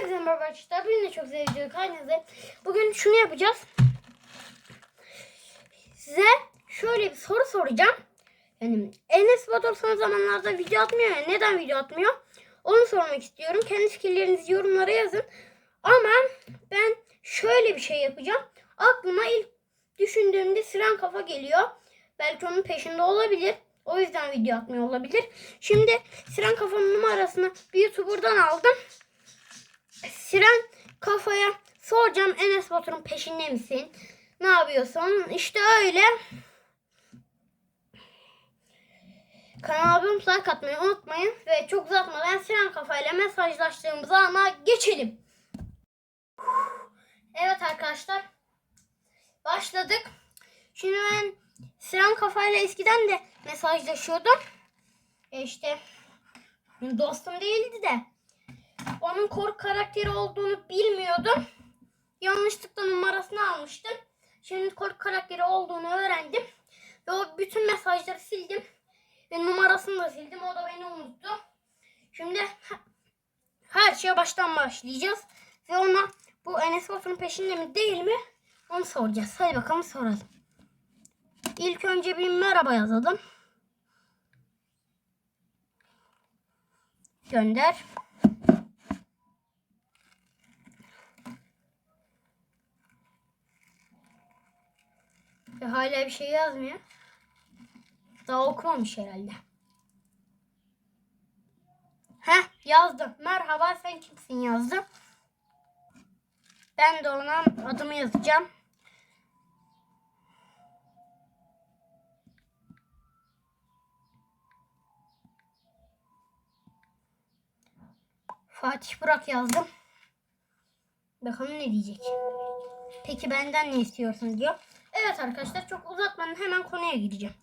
Hepinize merhaba arkadaşlar. Bugün de çok video kendinize. Bugün şunu yapacağız. Size şöyle bir soru soracağım. Yani Enes Batur son zamanlarda video atmıyor ya. Neden video atmıyor? Onu sormak istiyorum. Kendi fikirlerinizi yorumlara yazın. Ama ben şöyle bir şey yapacağım. Aklıma ilk düşündüğümde siren kafa geliyor. Belki onun peşinde olabilir. O yüzden video atmıyor olabilir. Şimdi siren kafanın numarasını bir YouTuber'dan aldım. Siren kafaya soracağım Enes Batur'un peşinde misin? Ne yapıyorsun? İşte öyle. Abone olup like atmayı unutmayın. Ve çok uzatmadan Siren kafayla mesajlaştığımız ana geçelim. Evet arkadaşlar. Başladık. Şimdi ben Siren kafayla eskiden de mesajlaşıyordum. E işte dostum değildi de onun korku karakteri olduğunu bilmiyordum. Yanlışlıkla numarasını almıştım. Şimdi korku karakteri olduğunu öğrendim. Ve o bütün mesajları sildim. Ve numarasını da sildim. O da beni unuttu. Şimdi he- her şeye baştan başlayacağız. Ve ona bu Enes Batur'un peşinde mi değil mi onu soracağız. Hadi bakalım soralım. İlk önce bir merhaba yazalım. Gönder. Ve hala bir şey yazmıyor. Daha okumamış herhalde. Heh yazdım. Merhaba sen kimsin yazdım. Ben de ona adımı yazacağım. Fatih Burak yazdım. Bakalım ne diyecek. Peki benden ne istiyorsunuz diyor. Evet arkadaşlar çok uzatmadan hemen konuya gireceğim.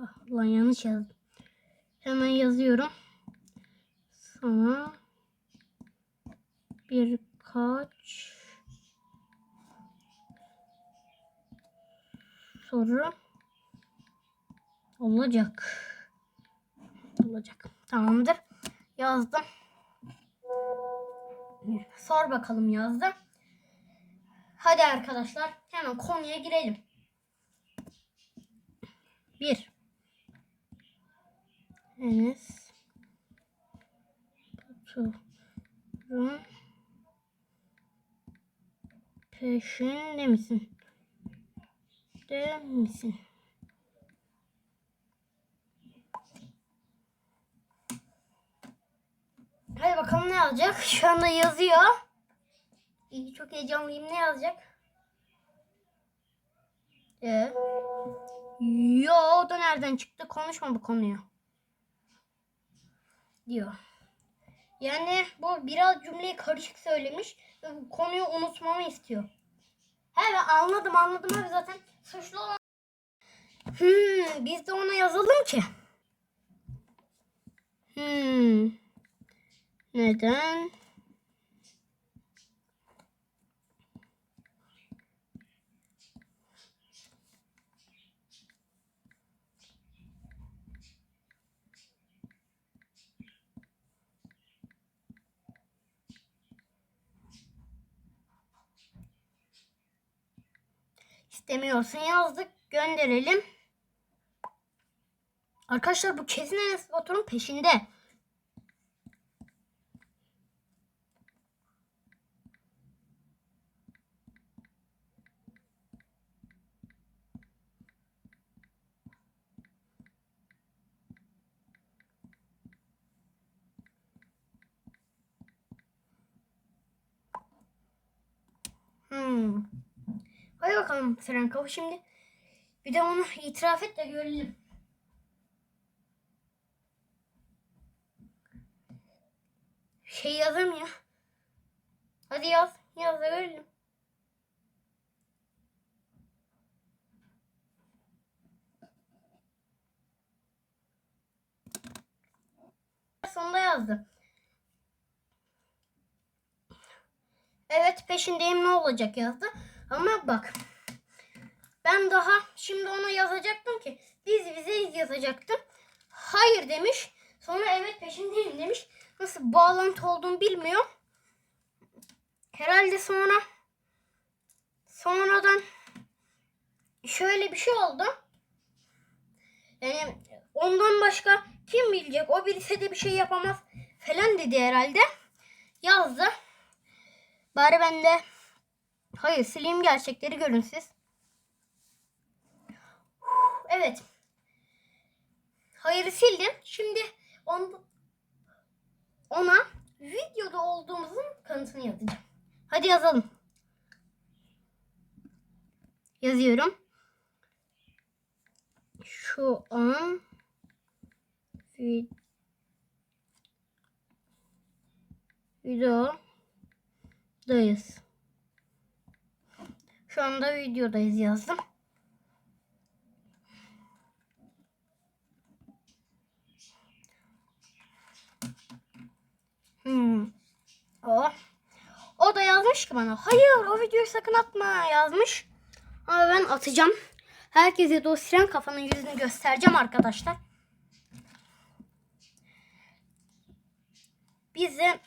Ah, ulan yanlış yazdım. Hemen yazıyorum. Sana birkaç soru olacak. Olacak. Tamamdır. Yazdım. Sor bakalım yazdım. Hadi arkadaşlar hemen konuya girelim. Bir. Enes Batur'un peşinde misin? De misin? Hadi bakalım ne yazacak? Şu anda yazıyor. İyi, çok heyecanlıyım. Ne yazacak? Ee, yo o da nereden çıktı? Konuşma bu konuyu. Diyor. Yani bu biraz cümleyi karışık söylemiş bu konuyu unutmamı istiyor. He ben anladım anladım abi zaten suçlu olan. Hmm, biz de ona yazalım ki. Hmm. Neden? İstemiyorsun yazdık. Gönderelim. Arkadaşlar bu kesin Enes Batur'un peşinde. Hmm. Hadi bakalım Kafa şimdi. Bir de onu itiraf et de görelim. Şey yazamıyor. Hadi yaz. Yaz da görelim. Sonunda yazdı. Evet peşindeyim ne olacak yazdı. Ama bak ben daha şimdi ona yazacaktım ki biz vizeyiz yazacaktım. Hayır demiş. Sonra evet peşindeyim demiş. Nasıl bağlantı olduğunu bilmiyor. Herhalde sonra sonradan şöyle bir şey oldu. Yani ondan başka kim bilecek? O bilse de bir şey yapamaz falan dedi herhalde. Yazdı. Bari ben de hayır sileyim gerçekleri görün siz. Evet. Hayırı sildim. Şimdi on, ona videoda olduğumuzun kanıtını yazacağım. Hadi yazalım. Yazıyorum. Şu an vi- videodayız. Şu anda videodayız yazdım. Hmm. O. O da yazmış ki bana. Hayır o videoyu sakın atma yazmış. Ama ben atacağım. Herkese de o siren kafanın yüzünü göstereceğim arkadaşlar. Biz de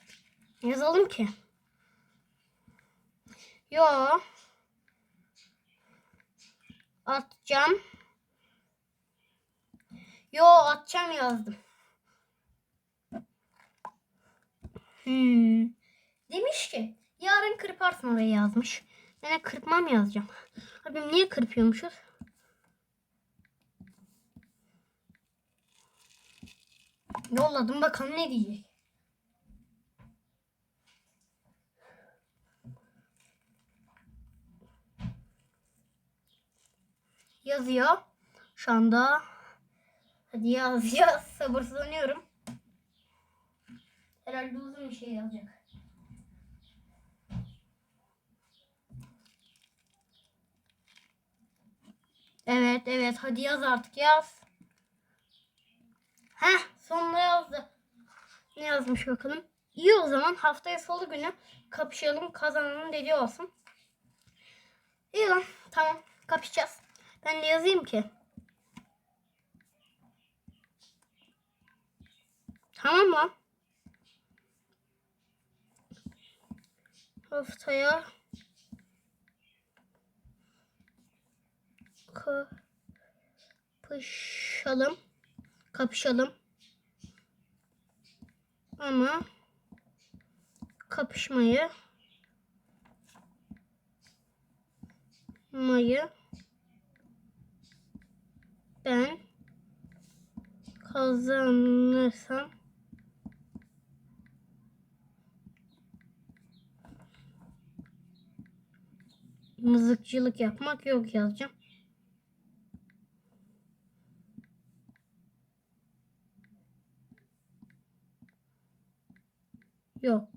yazalım ki. Yo. Atacağım. Yo atacağım yazdım. Hmm. Demiş ki yarın kırparsın orayı yazmış. Ben de kırpmam yazacağım. Abim niye kırpıyormuşuz? Yolladım bakalım ne diyecek. Yazıyor. Şu anda. Hadi yaz yaz. Sabırsızlanıyorum. Herhalde uzun bir şey yazacak. Evet evet hadi yaz artık yaz. Heh sonunda yazdı. Ne yazmış bakalım. İyi o zaman haftaya salı günü kapışalım kazananın dediği olsun. İyi lan tamam kapışacağız. Ben de yazayım ki. Tamam lan. Haftaya kapışalım. Kapışalım. Ama kapışmayı mayı ben kazanırsam mızıkçılık yapmak yok yazacağım. Yok.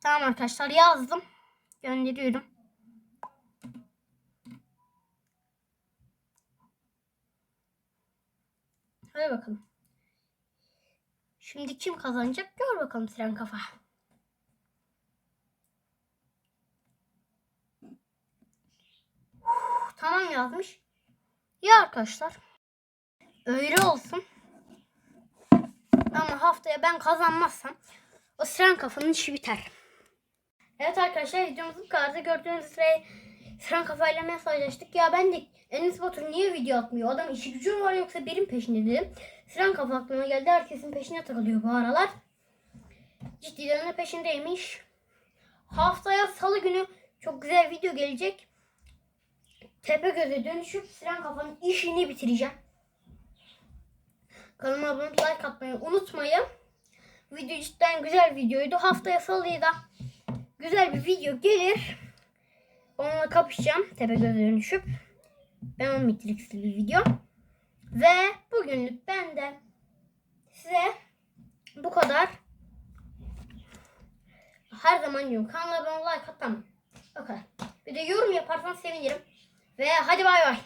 Tamam arkadaşlar yazdım. Gönderiyorum. Hadi bakalım. Şimdi kim kazanacak gör bakalım Siren Kafa. Uf, tamam yazmış. Ya arkadaşlar. Öyle olsun. Ama haftaya ben kazanmazsam o Siren Kafa'nın işi biter. Evet arkadaşlar videomuz bu kadar. Gördüğünüz üzere Siren Kafa'yla mesajlaştık. Ya ben de Enes Batur niye video atmıyor? Adam işi gücü var yoksa benim peşinde dedim. Siren Kafa aklıma geldi. Herkesin peşine takılıyor bu aralar. Cidden de peşindeymiş. Haftaya salı günü çok güzel video gelecek. Tepegöz'e dönüşüp Siren Kafa'nın işini bitireceğim. Kanalıma abone olup like atmayı unutmayın. Video cidden güzel videoydu. Haftaya salıya da güzel bir video gelir. Onunla kapışacağım. Tepegöz'e dönüşüp. Ben o Matrix'li bir video. Ve bugünlük benden size bu kadar. Her zaman diyorum kanala abone like at tamam. O kadar. Bir de yorum yaparsan sevinirim. Ve hadi bay bay.